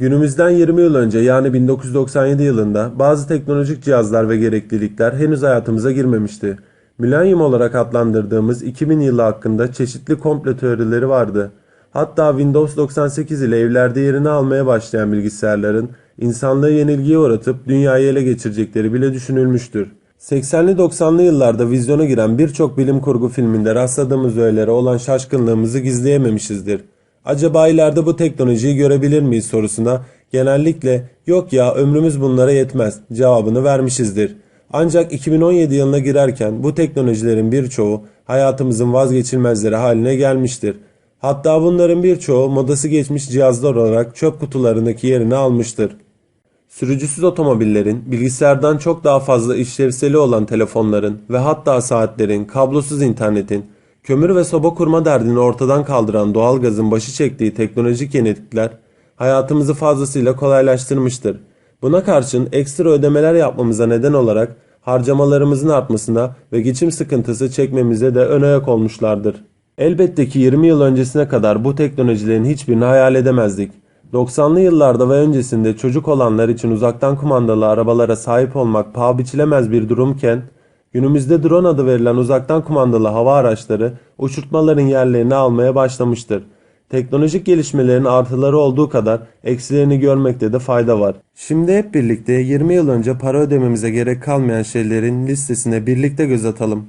Günümüzden 20 yıl önce yani 1997 yılında bazı teknolojik cihazlar ve gereklilikler henüz hayatımıza girmemişti. Milenyum olarak adlandırdığımız 2000 yılı hakkında çeşitli komplo teorileri vardı. Hatta Windows 98 ile evlerde yerini almaya başlayan bilgisayarların insanlığı yenilgiye uğratıp dünyayı ele geçirecekleri bile düşünülmüştür. 80'li 90'lı yıllarda vizyona giren birçok bilim kurgu filminde rastladığımız öğelere olan şaşkınlığımızı gizleyememişizdir. Acaba ileride bu teknolojiyi görebilir miyiz sorusuna genellikle yok ya ömrümüz bunlara yetmez cevabını vermişizdir. Ancak 2017 yılına girerken bu teknolojilerin birçoğu hayatımızın vazgeçilmezleri haline gelmiştir. Hatta bunların birçoğu modası geçmiş cihazlar olarak çöp kutularındaki yerini almıştır. Sürücüsüz otomobillerin, bilgisayardan çok daha fazla işlevseli olan telefonların ve hatta saatlerin, kablosuz internetin, kömür ve soba kurma derdini ortadan kaldıran doğalgazın başı çektiği teknolojik yenilikler hayatımızı fazlasıyla kolaylaştırmıştır. Buna karşın ekstra ödemeler yapmamıza neden olarak harcamalarımızın artmasına ve geçim sıkıntısı çekmemize de ön ayak olmuşlardır. Elbette ki 20 yıl öncesine kadar bu teknolojilerin hiçbirini hayal edemezdik. 90'lı yıllarda ve öncesinde çocuk olanlar için uzaktan kumandalı arabalara sahip olmak paha biçilemez bir durumken, günümüzde drone adı verilen uzaktan kumandalı hava araçları uçurtmaların yerlerini almaya başlamıştır. Teknolojik gelişmelerin artıları olduğu kadar eksilerini görmekte de fayda var. Şimdi hep birlikte 20 yıl önce para ödememize gerek kalmayan şeylerin listesine birlikte göz atalım.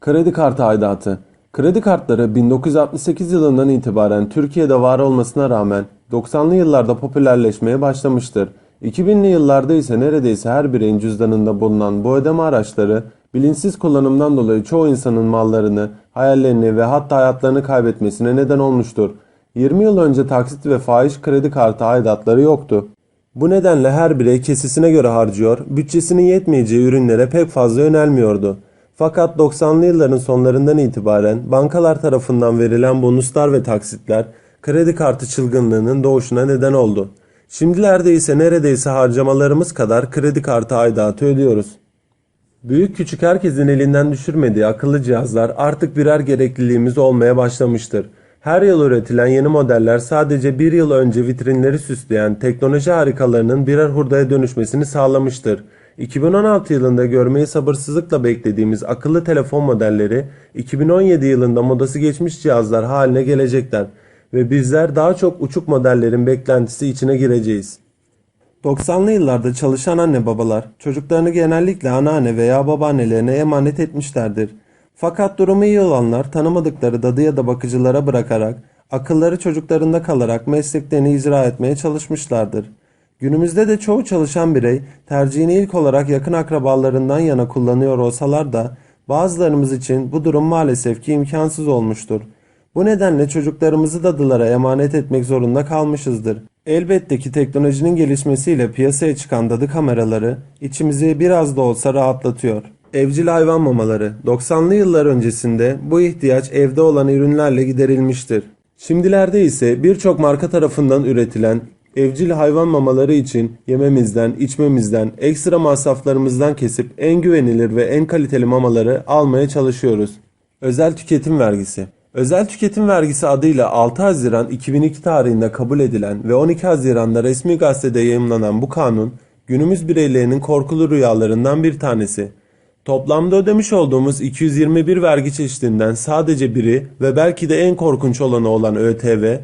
Kredi kartı aidatı. Kredi kartları 1968 yılından itibaren Türkiye'de var olmasına rağmen 90'lı yıllarda popülerleşmeye başlamıştır. 2000'li yıllarda ise neredeyse her bireyin cüzdanında bulunan bu ödeme araçları bilinçsiz kullanımdan dolayı çoğu insanın mallarını, hayallerini ve hatta hayatlarını kaybetmesine neden olmuştur. 20 yıl önce taksit ve fahiş kredi kartı aidatları yoktu. Bu nedenle her birey kesesine göre harcıyor, bütçesinin yetmeyeceği ürünlere pek fazla yönelmiyordu. Fakat 90'lı yılların sonlarından itibaren bankalar tarafından verilen bonuslar ve taksitler kredi kartı çılgınlığının doğuşuna neden oldu. Şimdilerde ise neredeyse harcamalarımız kadar kredi kartı aidatı ödüyoruz. Büyük küçük herkesin elinden düşürmediği akıllı cihazlar artık birer gerekliliğimiz olmaya başlamıştır. Her yıl üretilen yeni modeller sadece bir yıl önce vitrinleri süsleyen teknoloji harikalarının birer hurdaya dönüşmesini sağlamıştır. 2016 yılında görmeyi sabırsızlıkla beklediğimiz akıllı telefon modelleri 2017 yılında modası geçmiş cihazlar haline gelecekler ve bizler daha çok uçuk modellerin beklentisi içine gireceğiz. 90'lı yıllarda çalışan anne babalar çocuklarını genellikle anneanne veya babaannelerine emanet etmişlerdir. Fakat durumu iyi olanlar tanımadıkları dadı ya da bakıcılara bırakarak akılları çocuklarında kalarak mesleklerini icra etmeye çalışmışlardır. Günümüzde de çoğu çalışan birey tercihini ilk olarak yakın akrabalarından yana kullanıyor olsalar da bazılarımız için bu durum maalesef ki imkansız olmuştur. Bu nedenle çocuklarımızı dadılara emanet etmek zorunda kalmışızdır. Elbette ki teknolojinin gelişmesiyle piyasaya çıkan dadı kameraları içimizi biraz da olsa rahatlatıyor. Evcil hayvan mamaları 90'lı yıllar öncesinde bu ihtiyaç evde olan ürünlerle giderilmiştir. Şimdilerde ise birçok marka tarafından üretilen evcil hayvan mamaları için yememizden, içmemizden, ekstra masraflarımızdan kesip en güvenilir ve en kaliteli mamaları almaya çalışıyoruz. Özel tüketim vergisi Özel tüketim vergisi adıyla 6 Haziran 2002 tarihinde kabul edilen ve 12 Haziran'da resmi gazetede yayımlanan bu kanun, günümüz bireylerinin korkulu rüyalarından bir tanesi. Toplamda ödemiş olduğumuz 221 vergi çeşidinden sadece biri ve belki de en korkunç olanı olan ÖTV,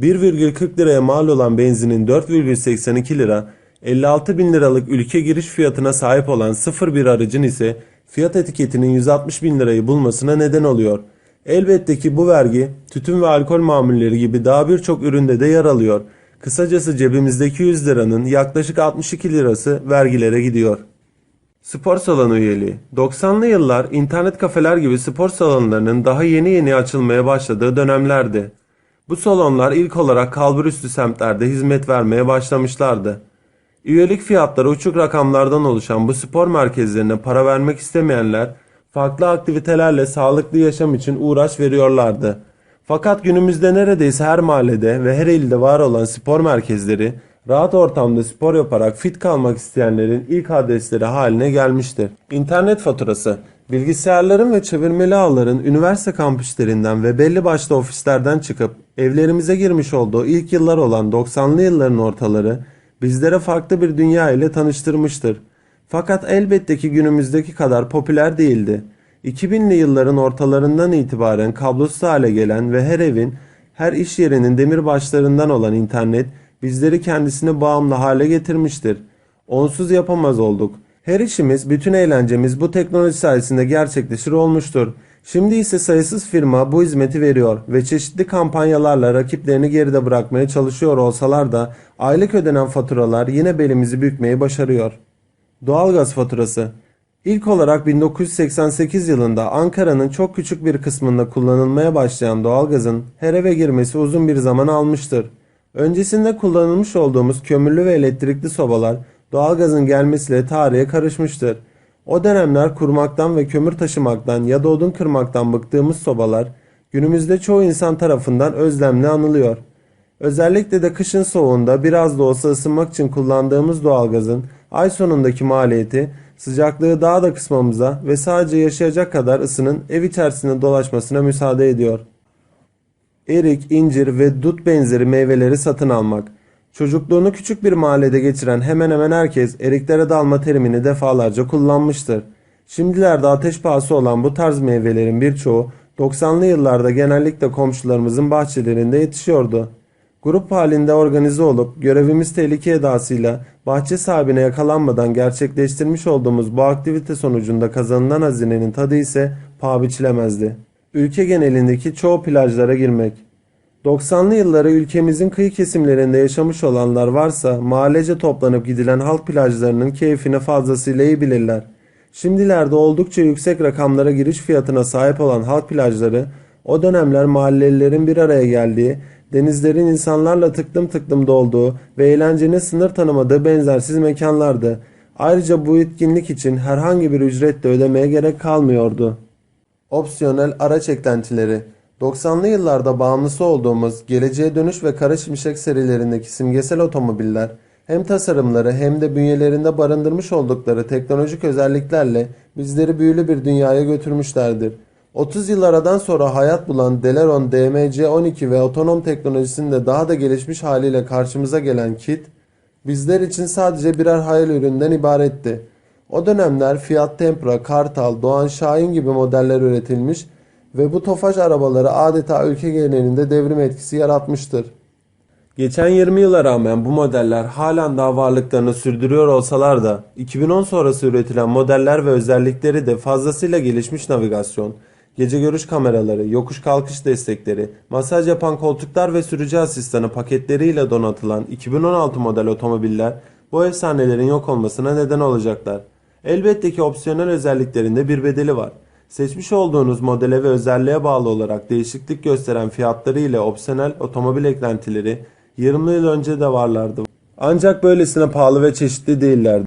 1,40 liraya mal olan benzinin 4,82 lira, 56 bin liralık ülke giriş fiyatına sahip olan sıfır bir aracın ise fiyat etiketinin 160 bin lirayı bulmasına neden oluyor. Elbette ki bu vergi tütün ve alkol mamulleri gibi daha birçok üründe de yer alıyor. Kısacası cebimizdeki 100 liranın yaklaşık 62 lirası vergilere gidiyor. Spor salonu üyeliği 90'lı yıllar internet kafeler gibi spor salonlarının daha yeni yeni açılmaya başladığı dönemlerdi. Bu salonlar ilk olarak kalburüstü semtlerde hizmet vermeye başlamışlardı. Üyelik fiyatları uçuk rakamlardan oluşan bu spor merkezlerine para vermek istemeyenler farklı aktivitelerle sağlıklı yaşam için uğraş veriyorlardı. Fakat günümüzde neredeyse her mahallede ve her ilde var olan spor merkezleri rahat ortamda spor yaparak fit kalmak isteyenlerin ilk adresleri haline gelmiştir. İnternet faturası Bilgisayarların ve çevirmeli ağların üniversite kampüslerinden ve belli başlı ofislerden çıkıp Evlerimize girmiş olduğu ilk yıllar olan 90'lı yılların ortaları bizlere farklı bir dünya ile tanıştırmıştır. Fakat elbette ki günümüzdeki kadar popüler değildi. 2000'li yılların ortalarından itibaren kablosuz hale gelen ve her evin, her iş yerinin demirbaşlarından olan internet bizleri kendisine bağımlı hale getirmiştir. Onsuz yapamaz olduk. Her işimiz, bütün eğlencemiz bu teknoloji sayesinde gerçekleşir olmuştur. Şimdi ise sayısız firma bu hizmeti veriyor ve çeşitli kampanyalarla rakiplerini geride bırakmaya çalışıyor olsalar da aylık ödenen faturalar yine belimizi bükmeyi başarıyor. Doğalgaz faturası İlk olarak 1988 yılında Ankara'nın çok küçük bir kısmında kullanılmaya başlayan doğalgazın her eve girmesi uzun bir zaman almıştır. Öncesinde kullanılmış olduğumuz kömürlü ve elektrikli sobalar doğalgazın gelmesiyle tarihe karışmıştır. O dönemler kurmaktan ve kömür taşımaktan ya da odun kırmaktan bıktığımız sobalar günümüzde çoğu insan tarafından özlemle anılıyor. Özellikle de kışın soğuğunda biraz da olsa ısınmak için kullandığımız doğalgazın ay sonundaki maliyeti sıcaklığı daha da kısmamıza ve sadece yaşayacak kadar ısının ev içerisinde dolaşmasına müsaade ediyor. Erik, incir ve dut benzeri meyveleri satın almak. Çocukluğunu küçük bir mahallede geçiren hemen hemen herkes eriklere dalma terimini defalarca kullanmıştır. Şimdilerde ateş pahası olan bu tarz meyvelerin birçoğu 90'lı yıllarda genellikle komşularımızın bahçelerinde yetişiyordu. Grup halinde organize olup görevimiz tehlike edasıyla bahçe sahibine yakalanmadan gerçekleştirmiş olduğumuz bu aktivite sonucunda kazanılan hazinenin tadı ise paha biçilemezdi. Ülke genelindeki çoğu plajlara girmek. 90'lı yılları ülkemizin kıyı kesimlerinde yaşamış olanlar varsa mahallece toplanıp gidilen halk plajlarının keyfini fazlasıyla iyi bilirler. Şimdilerde oldukça yüksek rakamlara giriş fiyatına sahip olan halk plajları o dönemler mahallelilerin bir araya geldiği, denizlerin insanlarla tıklım tıklım dolduğu ve eğlencenin sınır tanımadığı benzersiz mekanlardı. Ayrıca bu etkinlik için herhangi bir ücret de ödemeye gerek kalmıyordu. Opsiyonel araç eklentileri 90'lı yıllarda bağımlısı olduğumuz Geleceğe Dönüş ve Kara Şimşek serilerindeki simgesel otomobiller hem tasarımları hem de bünyelerinde barındırmış oldukları teknolojik özelliklerle bizleri büyülü bir dünyaya götürmüşlerdir. 30 yıl aradan sonra hayat bulan Deleron DMC-12 ve otonom teknolojisinin de daha da gelişmiş haliyle karşımıza gelen kit, bizler için sadece birer hayal üründen ibaretti. O dönemler Fiat Tempra, Kartal, Doğan Şahin gibi modeller üretilmiş ve bu tofaş arabaları adeta ülke genelinde devrim etkisi yaratmıştır. Geçen 20 yıla rağmen bu modeller halen daha varlıklarını sürdürüyor olsalar da 2010 sonrası üretilen modeller ve özellikleri de fazlasıyla gelişmiş navigasyon, gece görüş kameraları, yokuş kalkış destekleri, masaj yapan koltuklar ve sürücü asistanı paketleriyle donatılan 2016 model otomobiller bu efsanelerin yok olmasına neden olacaklar. Elbette ki opsiyonel özelliklerinde bir bedeli var. Seçmiş olduğunuz modele ve özelliğe bağlı olarak değişiklik gösteren fiyatları ile opsiyonel otomobil eklentileri 20 yıl önce de varlardı. Ancak böylesine pahalı ve çeşitli değillerdi.